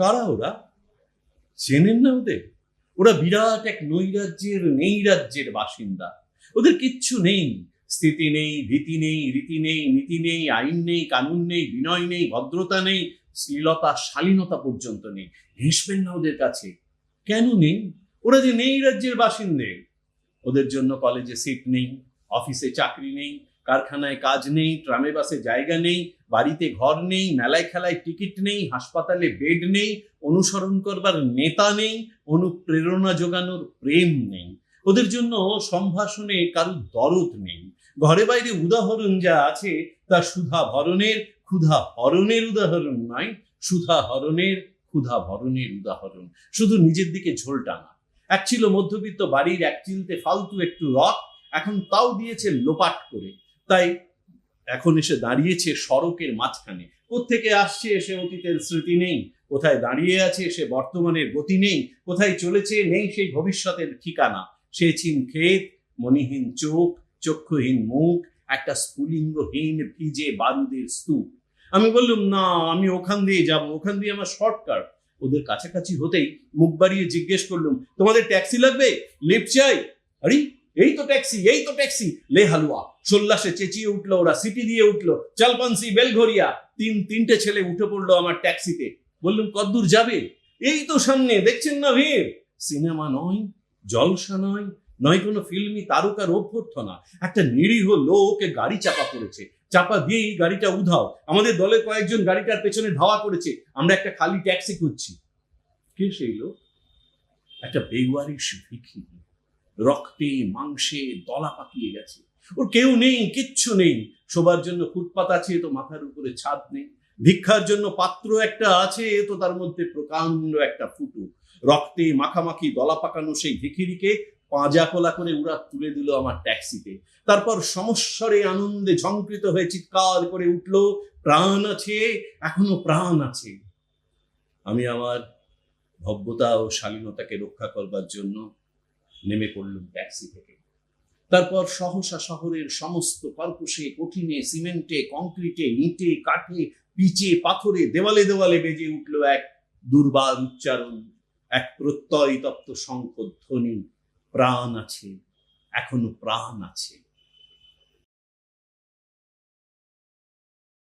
কারা ওরা? চেনেন না ওদের? ওরা বিরাট এক নৈরাজ্যের, নেই রাজ্যের বাসিন্দা। ওদের কিচ্ছু নেই। স্থিতি নেই ভীতি নেই, রীতি নেই, নীতি নেই, আইন নেই, কানুন নেই, বিনয় নেই, ভদ্রতা নেই, শ্লীলতা, শালীনতা পর্যন্ত নেই। হেসবেন না ওদের কাছে। কেন নেই? ওরা যে নেই রাজ্যের বাসিন্দে। ওদের জন্য কলেজে সিট নেই, অফিসে চাকরি নেই, কারখানায় কাজ নেই, ট্রামে বাসে জায়গা নেই বাড়িতে ঘর নেই, মেলায় খেলায় টিকিট নেই, হাসপাতালে বেড নেই, অনুসরণ করবার নেতা নেই, অনুপ্রেরণা যোগানোর প্রেম নেই। ওদের জন্য সম্ভাষণে কারও দরদ নেই। ঘরে বাইরে উদাহরণ যা আছে তা সুধা ভরণের, ক্ষুধা হরণের উদাহরণ নয় সুধা হরণের, ক্ষুধা ভরণের উদাহরণ। শুধু নিজের দিকে ঝোল টানা। এক ছিল মধ্যবিত্ত বাড়ির এক চিলতে ফালতু একটু রক, এখন তাও দিয়েছে লোপাট করে। তাই এখন এসে দাঁড়িয়েছে সড়কের মাঝখানে। কোত্থেকে আসছে এসে অতীতের স্মৃতি নেই? কোথায় দাঁড়িয়ে আছে সে বর্তমানের গতি নেই? কোথায় চলেছে নেই সেই ভবিষ্যতের ঠিকানা? সে চিন ক্ষেত মনিহীন চোখ, চক্ষুহীন মুখ, একটা স্ফুলিঙ্গহীন ভিজে বারুদের স্তূপ। আমি বললাম, না, আমি ওখান দিয়ে যাব। ওখান দিয়ে আমার শর্টকাট। ওদের কাছাকাছি হতেই মুখ বাড়িয়ে জিজ্ঞেস করলুম, তোমাদের ট্যাক্সি লাগবে? লিফট চাই? আরে এই তো ট্যাক্সি, এই তো ট্যাক্সি। লে হালুয়া, সোল্লাসে চেঁচিয়ে উঠল ওরা, সিটি দিয়ে উঠল চালপান্সি বেলঘরিয়া। তিন, তিনটে ছেলে উঠে পড়ল আমার ট্যাক্সিতে। বললুম, কদ্দূর যাবে? এই তো সামনে, দেখছেন না ভিড়? সিনেমা নয়, জলসা নয় নয় কোনো ফিল্মি তারকার অভ্যর্থনা একটা নিরীহ লোকে গাড়ি চাপা পড়েছে। চাপা দিয়েই গাড়িটা উধাও। আমাদের দলের কয়েকজন গাড়িটার পেছনে ধাওয়া করেছে। আমরা একটা খালি ট্যাক্সি খুঁজছি। কে সেই লোক? একটা বেওয়ারিশ ভিখিরি। রক্তে, মাংসে দলা পাকিয়ে গেছে। ওর কেউ নেই, কিচ্ছু নেই। শোবার জন্য ফুটপাত আছে তো মাথার উপরে ছাদ নেই। ভিক্ষার জন্য পাত্র একটা আছে তো তার মধ্যে প্রকাণ্ড একটা ফুটু। রক্তে মাখামাখি দলা পাকানো সেই ভিখিরিকে পাঁজা কোলা করে উড়া তুলে দিল আমার ট্যাক্সিতে। তারপর সমস্বরে আনন্দে ঝঙ্কৃত হয়ে চিৎকার করে উঠল, প্রাণ আছে, এখনও প্রাণ আছে। আমি আমার ভব্যতা ও শালীনতাকে রক্ষা করবার জন্য নেমে পড়লুম ট্যাক্সি থেকে। তারপর সহসা শহরের সমস্ত কর্কশে, কঠিনে, সিমেন্টে, কংক্রিটে, ইটে, কাঠে, পিচে, পাথরে, দেওয়ালে দেওয়ালে বেজে উঠল এক দুর্বার উচ্চারণ। এক প্রত্যয় তপ্ত শঙ্খ ধ্বনি। প্রাণ আছে, এখনও প্রাণ আছে।